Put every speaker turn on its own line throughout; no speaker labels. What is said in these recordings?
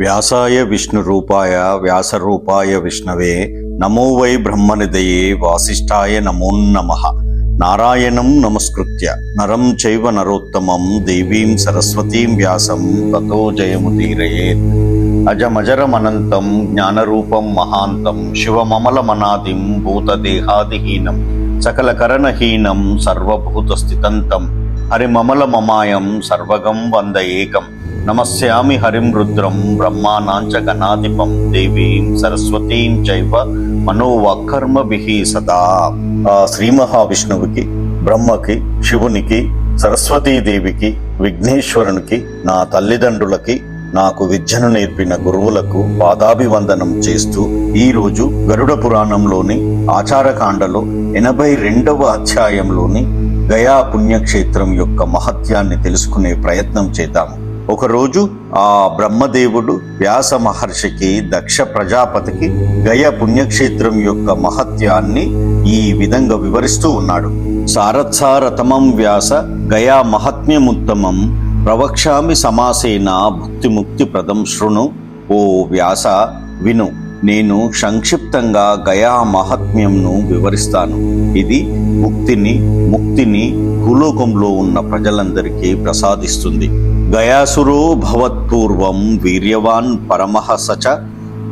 వ్యాసాయ విష్ణురూపాయ వ్యాసరూపాయ విష్ణవే నమో వై బ్రహ్మనిదయే వాసిష్ఠాయ నమోన్నమ నారాయణం నమస్కృత్య నరం చైవ నరోత్తమం దేవీం సరస్వతీం వ్యాసం తతో జయముదీరయేత్. అజమజరమనంతం జ్ఞానరూపం మహాంతం శివమమలమనాదిం భూతదేహాదిహీనం సకలకరణహీనం సర్వభూతస్థితంతం హరిమమలమమాయం సర్వగం వంద ఏకం. నమస్యామి హరిం రుద్రం బ్రహ్మానాంచ గణాధిపం దేవీం సరస్వతీం చైవ మనోవకర్మభిః సదా. శ్రీ మహావిష్ణువుకి బ్రహ్మకి శివునికి సరస్వతీదేవికి విఘ్నేశ్వరునికి నా తల్లిదండ్రులకి నాకు విద్యను నేర్పిన గురువులకు పాదాభివందనం చేస్తూ ఈ రోజు గరుడ పురాణంలోని ఆచారకాండలో ఎనభై రెండవ అధ్యాయంలోని గయా పుణ్యక్షేత్రం యొక్క మహత్యాన్ని తెలుసుకునే ప్రయత్నం చేద్దాము ఒకరోజు ఆ బ్రహ్మదేవుడు వ్యాస మహర్షికి దక్ష ప్రజాపతికి గయ పుణ్యక్షేత్రం యొక్క మహత్యాన్ని ఈ విధంగా వివరిస్తూ ఉన్నాడు. సారథారతమం వ్యాస గయా మహాత్మ్యముత్తమం ప్రవక్ష్యామి సమాసేన భుక్తి ముక్తి ప్రదం శృణు. ఓ వ్యాస విను నేను సంక్షిప్తంగా గయా మహాత్మ్యంను వివరిస్తాను. ఇది ముక్తిని ముక్తిని భూలోకంలో ఉన్న ప్రజలందరికీ ప్రసాదిస్తుంది. గయాసురో భవత్పూర్వం వీర్యవాన్ పరమః సచ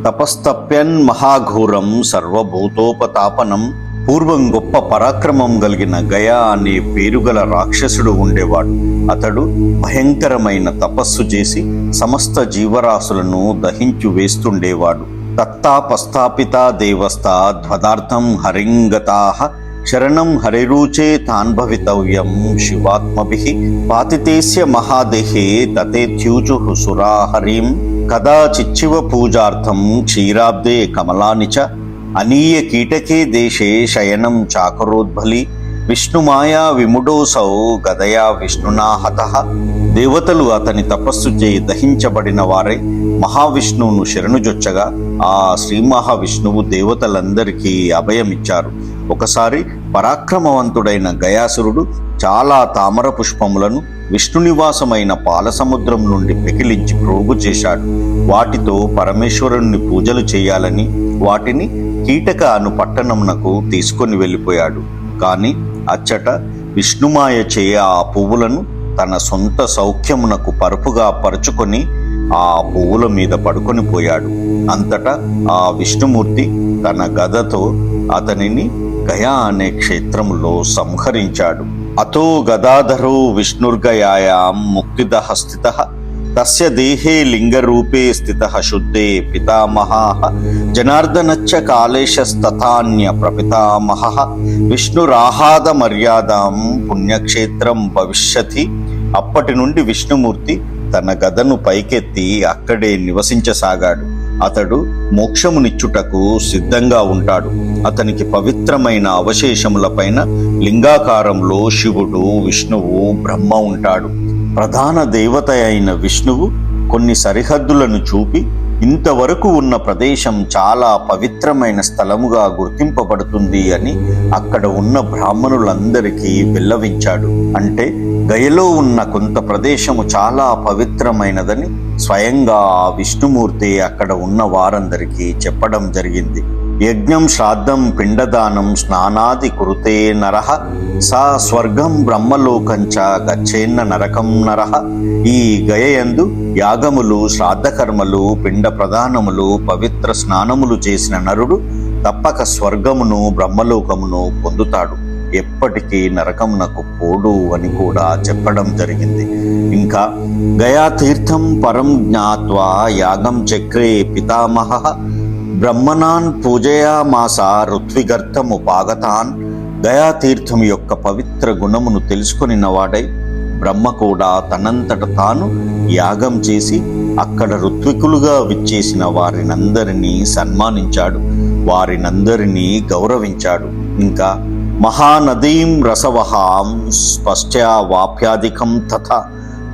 తపస్తప్యన్ మహాఘోరం సర్వభూతోపతాపనం. పూర్వం గొప్ప పరాక్రమం కలిగిన గయా అనే పేరుగల రాక్షసుడు ఉండేవాడు. అతడు భయంకరమైన తపస్సు చేసి సమస్త జీవరాశులను దహించు వేస్తుండేవాడు. తత్తాపస్థాపిత దేవస్థ ధ్వదార్థం హరింగతాః శరణం హరిరుచే తాన్భవితవ్యం శివాత్మభి పాతితేస్య మహాదేహే తతేత్యూచు సురాహరిం కదాచిచ్చివ పూజార్థం క్షీరాబ్దే కమలాని చ అనీయ కీటకే దేశే శయనం చాకరోద్బలి విష్ణుమాయా విముడోసౌ గదయా విష్ణునా హత దేవతలు అతని తపస్సు చే దహించబడిన వారై మహావిష్ణువును శరణుజొచ్చగా ఆ శ్రీ మహావిష్ణువు దేవతలందరికీ అభయమిచ్చారు ఒకసారి పరాక్రమవంతుడైన గయాసురుడు చాలా తామర పుష్పములను విష్ణునివాసమైన పాలసముద్రం నుండి పెకిలించి ప్రోగు చేశాడు. వాటితో పరమేశ్వరుని పూజలు చేయాలని వాటిని కీటక అను పట్టణమునకు తీసుకొని వెళ్ళిపోయాడు. కాని అచ్చట విష్ణుమాయ చేయ ఆ పువ్వులను తన సొంత సౌఖ్యమునకు పరుపుగా పరుచుకొని ఆ పువ్వుల మీద పడుకొని పోయాడు. అంతటా ఆ విష్ణుమూర్తి తన గదతో అతనిని గయా అనే క్షేత్రములో సంహరించాడు. అతో గదాధరో విష్ణుర్గయాయాం ముక్తిదః స్థిత. తస్య దేహే లింగరూపే స్థిత శుద్ధే పితామహాః. జనార్దనచ్చ కాళేశస్తథాన్య ప్రపితామహ. విష్ణురాహాద మర్యాదాం పుణ్యక్షేత్రం భవిష్యతి. అప్పటి నుండి విష్ణుమూర్తి తన గదను పైకెత్తి అక్కడే నివసించసాగాడు. అతడు మోక్షమునిచ్చుటకు సిద్ధంగా ఉంటాడు. అతనికి పవిత్రమైన అవశేషములపైన లింగాకారంలో శివుడు విష్ణువు బ్రహ్మ ఉంటాడు. ప్రధాన దేవత అయిన విష్ణువు కొన్ని సరిహద్దులను చూపి ఇంతవరకు ఉన్న ప్రదేశం చాలా పవిత్రమైన స్థలముగా గుర్తింపబడుతుంది అని అక్కడ ఉన్న బ్రాహ్మణులందరికీ విల్లవించాడు అంటే గయలో ఉన్న కొంత ప్రదేశము చాలా పవిత్రమైనదని స్వయంగా ఆ విష్ణుమూర్తి అక్కడ ఉన్న వారందరికీ చెప్పడం జరిగింది. యజ్ఞం శ్రాద్ధం పిండదానం స్నానాది కురుతే నరః. సా స్వర్గం బ్రహ్మలోకంచ గచ్చేన్న నరకం నరః. ఈ గయయందు యాగములు శ్రాద్ధకర్మలు పిండ ప్రదానములు పవిత్ర స్నానములు చేసిన నరుడు తప్పక స్వర్గమును బ్రహ్మలోకమును పొందుతాడు. ఎప్పటికీ నరకమునకు పోడు అని కూడా చెప్పడం జరిగింది. ఇంకా గయా తీర్థం పరం జ్ఞాత్వా యాగం చక్రే పితామహ. బ్రహ్మణాన్ పూజయామాస ఋత్విగర్థముపాగతాన్ గయా దయాతీర్థము యొక్క పవిత్ర గుణమును తెలుసుకొని వాడై బ్రహ్మ కూడా తనంతట తాను యాగం చేసి అక్కడ ఋత్వికులుగా విచ్చేసిన వారినందరినీ సన్మానించాడు. వారినందరినీ గౌరవించాడు. ఇంకా మహానదీం రసవహాం స్పష్ట్యా వాప్యాధికం తథా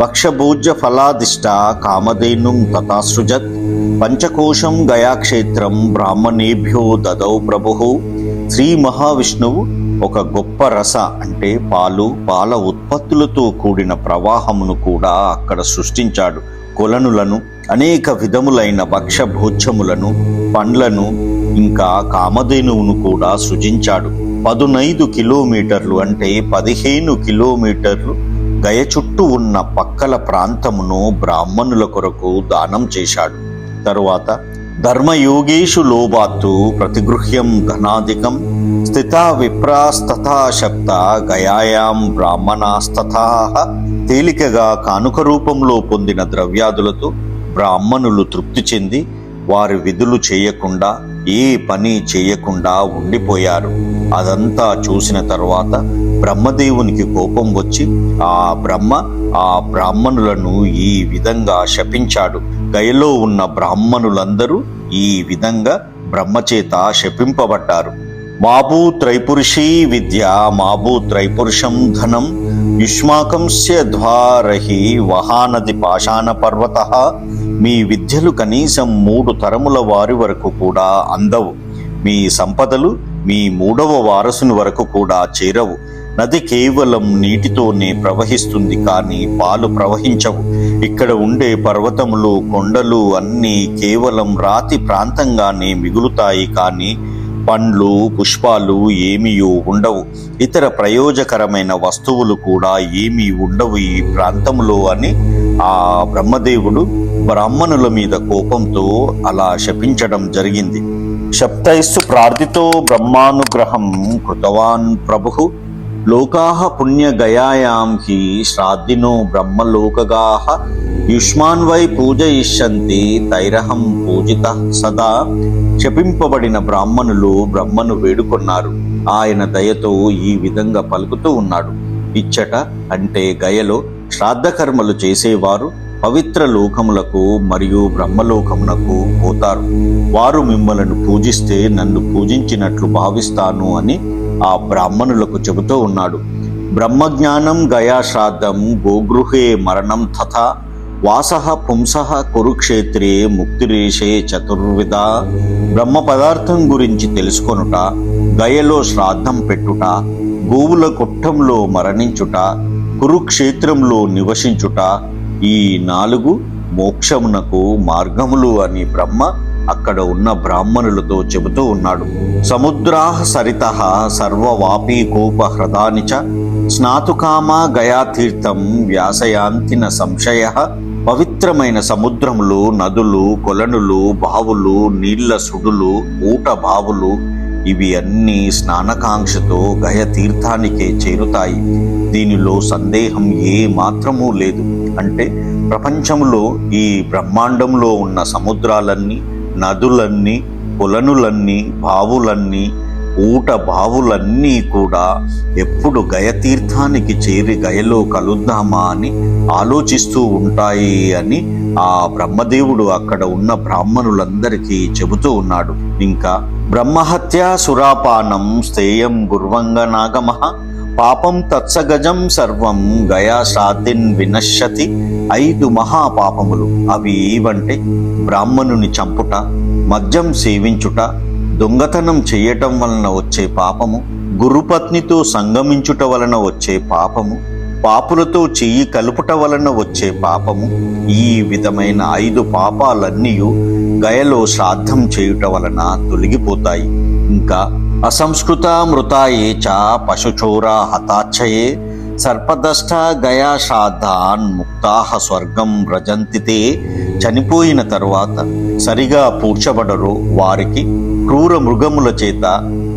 భక్షభోజ్య ఫలాదిష్ట కామధేనుం తథాసృజత్ పంచకోశం గయాక్షేత్రం బ్రాహ్మణేభ్యో దదౌ ప్రభు. శ్రీ మహావిష్ణువు ఒక గొప్ప రస అంటే పాలు పాల ఉత్పత్తులతో కూడిన ప్రవాహమును కూడా అక్కడ సృష్టించాడు. కొలనులను అనేక విధములైన భక్ష్యభోజ్యములను పండ్లను ఇంకా కామధేనువును కూడా సృజించాడు. పదునైదు కిలోమీటర్లు అంటే పదిహేను కిలోమీటర్లు గయ చుట్టూ ఉన్న పక్కల ప్రాంతమును బ్రాహ్మణుల కొరకు దానం చేశాడు. తరువాత ధర్మయోగేషు లోబాత్తు ప్రతిగృహ్యం ధనాధికం స్థితా విప్రాస్తథా శబ్ద గయాయాం బ్రాహ్మణాస్తథా తేలికగా కానుక రూపంలో పొందిన ద్రవ్యాదులతో బ్రాహ్మణులు తృప్తి చెంది వారి విధులు చేయకుండా ఏ పని చేయకుండా ఉండిపోయారు. అదంతా చూసిన తర్వాత బ్రహ్మదేవునికి కోపం వచ్చి ఆ బ్రహ్మ ఆ బ్రాహ్మణులను ఈ విధంగా శపించాడు. గయలో ఉన్న బ్రాహ్మణులందరూ ఈ విధంగా బ్రహ్మచేత శపింపబడ్డారు. మాబూ త్రైపురుషీ విద్య మాబూ త్రైపురుషం ధనం యుష్మాకంస్య ద్వారహి వహానది పాషాణ పర్వత మీ విద్యలు కనీసం మూడు తరముల వారి వరకు కూడా అందవు. మీ సంపదలు మీ మూడవ వారసుని వరకు కూడా చేరవు. నది కేవలం నీటితోనే ప్రవహిస్తుంది కానీ పాలు ప్రవహించవు. ఇక్కడ ఉండే పర్వతములు కొండలు అన్నీ కేవలం రాతి ప్రాంతంగానే మిగులుతాయి కానీ పండ్లు పుష్పాలు ఏమీ ఉండవు. ఇతర ప్రయోజకరమైన వస్తువులు కూడా ఏమీ ఉండవు ఈ ప్రాంతంలో అని ఆ బ్రహ్మదేవుడు బ్రాహ్మణుల మీద కోపంతో అలా శపించడం జరిగింది. శప్తైస్సు ప్రార్థితో బ్రహ్మానుగ్రహం కృతవాన్ ప్రభు. లోకాః పుణ్యగయాయాం హి శ్రాద్ధినో బ్రహ్మలోకగాహ యుష్మాన్ వై పూజయిష్యంతి తైరహం పూజిత సదా. క్షపింపబడిన బ్రాహ్మణులు బ్రహ్మను వేడుకొన్నారు. ఆయన దయతో ఈ విధంగా పలుకుతూ ఉన్నాడు. ఇచ్చట అంటే గయలో శ్రాద్ధకర్మలు చేసేవారు పవిత్ర లోకములకు మరియు బ్రహ్మలోకమునకు పోతారు. వారు మిమ్మలను పూజిస్తే నన్ను పూజించినట్లు భావిస్తాను అని ఆ బ్రాహ్మణులకు చెబుతూ ఉన్నాడు. బ్రహ్మజ్ఞానం గయా శ్రాద్ధం గోగృహే మరణం తథా వాసః పుంసః కురుక్షేత్రే ముక్తిరేషే చతుర్విధ బ్రహ్మ పదార్థం గురించి తెలుసుకొనుట గయలో శ్రాద్ధం పెట్టుట గోవుల కొట్టంలో మరణించుట కురుక్షేత్రంలో నివసించుట ఈ నాలుగు మోక్షమునకు మార్గములు అని బ్రహ్మ అక్కడ ఉన్న బ్రాహ్మణులతో చెబుతూ ఉన్నాడు. సముద్రాహ సరిత సర్వవాపీ కోప హ్రదానిచ చ స్నాతుకామా గయాతీర్థం వ్యాసయాంతిన సంశయ పవిత్రమైన సముద్రములు నదులు కొలనులు బావులు నీళ్ళ సుడులు ఊట బావులు ఇవి అన్నీ స్నానకాంక్షతో గయ తీర్థానికే చేరుతాయి. దీనిలో సందేహం ఏ మాత్రమూ లేదు. అంటే ప్రపంచంలో ఈ బ్రహ్మాండంలో ఉన్న సముద్రాలన్నీ నదులన్నీ కొలనులన్నీ బావులన్నీ ఊట బావులన్నీ కూడా ఎప్పుడు గయతీర్థానికి చేరి గయలో కలుద్దామా అని ఆలోచిస్తూ ఉంటాయి అని ఆ బ్రహ్మదేవుడు అక్కడ ఉన్న బ్రాహ్మణులందరికీ చెబుతూ ఉన్నాడు. ఇంకా బ్రహ్మహత్య సురాపానం స్థేయం గుర్వంగ నాగమహ పాపం తత్సగజం సర్వం గయా శ్రాద్ధిన్ వినశ్యతి. ఐదు మహాపాపములు. అవి ఏవంటే బ్రాహ్మణుని చంపుట మద్యం సేవించుట దొంగతనం చేయటం వలన వచ్చే పాపము గురుపత్నితో సంగమించుట వలన వచ్చే పాపము పాపులతో చెయ్యి కలుపుట వలన వచ్చే పాపము ఈ విధమైన ఐదు పాపాలన్నీ గయలో శ్రాద్ధం చేయుట వలన తొలగిపోతాయి. ఇంకా అసంస్కృత మృతాయే చ పశుచోర హతాచ్చయే సర్పదష్ట గయా శ్రాద్ధాన్ ముక్తాహ స్వర్గం వ్రజంతితే చనిపోయిన తరువాత సరిగా పూడ్చబడరో వారికి క్రూర మృగముల చేత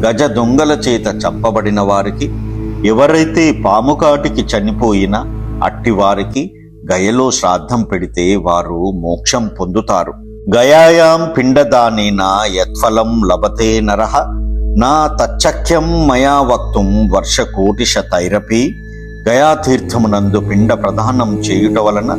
గజ దొంగల చేత చంపబడిన వారికి ఎవరైతే పాముకాటికి చనిపోయిన చనిపోయినా అట్టి వారికి గయలో శ్రాద్ధం పెడితే వారు మోక్షం పొందుతారు. గయాయాం పిండదానేన యత్ఫలం లభతే నరః నా తచ్చక్యం మయా వక్తుం వర్షకోటిశ తైరపి గయాతీర్థమునందు పిండ ప్రదానం చేయుట వలన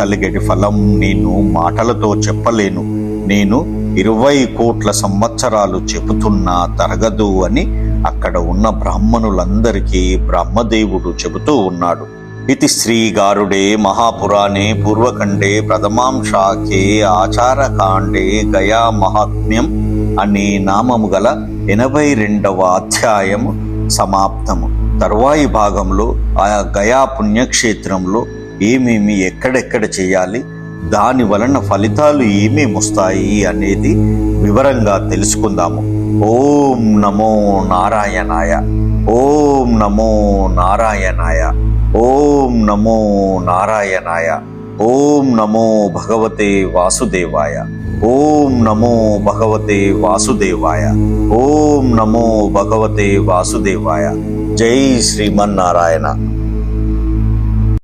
కలిగేటి ఫలం నేను మాటలతో చెప్పలేను. నేను ఇరవై కోట్ల సంవత్సరాలు చెబుతున్నా తరగదు అని అక్కడ ఉన్న బ్రాహ్మణులందరికీ బ్రహ్మదేవుడు చెబుతూ ఉన్నాడు. ఇది శ్రీగారుడే మహాపురాణే పూర్వఖండే ప్రథమాంశాఖే ఆచారకాండే గయా మహాత్మ్యం అనే నామము గల ఎనభై రెండవ అధ్యాయము సమాప్తము. తరువాయి భాగంలో ఆ గయా పుణ్యక్షేత్రంలో ఏమేమి ఎక్కడెక్కడ చేయాలి దాని వలన ఫలితాలు ఏమేమి వస్తాయి అనేది వివరంగా తెలుసుకుందాము. ఓం నమో నారాయణాయ ఓం నమో నారాయణాయ ఓం నమో నారాయణాయ ఓం నమో భగవతే వాసుదేవాయ. ఓం నమో భగవతే వాసుదేవాయ. ఓం నమో భగవతే వాసుదేవాయ. జై శ్రీమన్నారాయణ.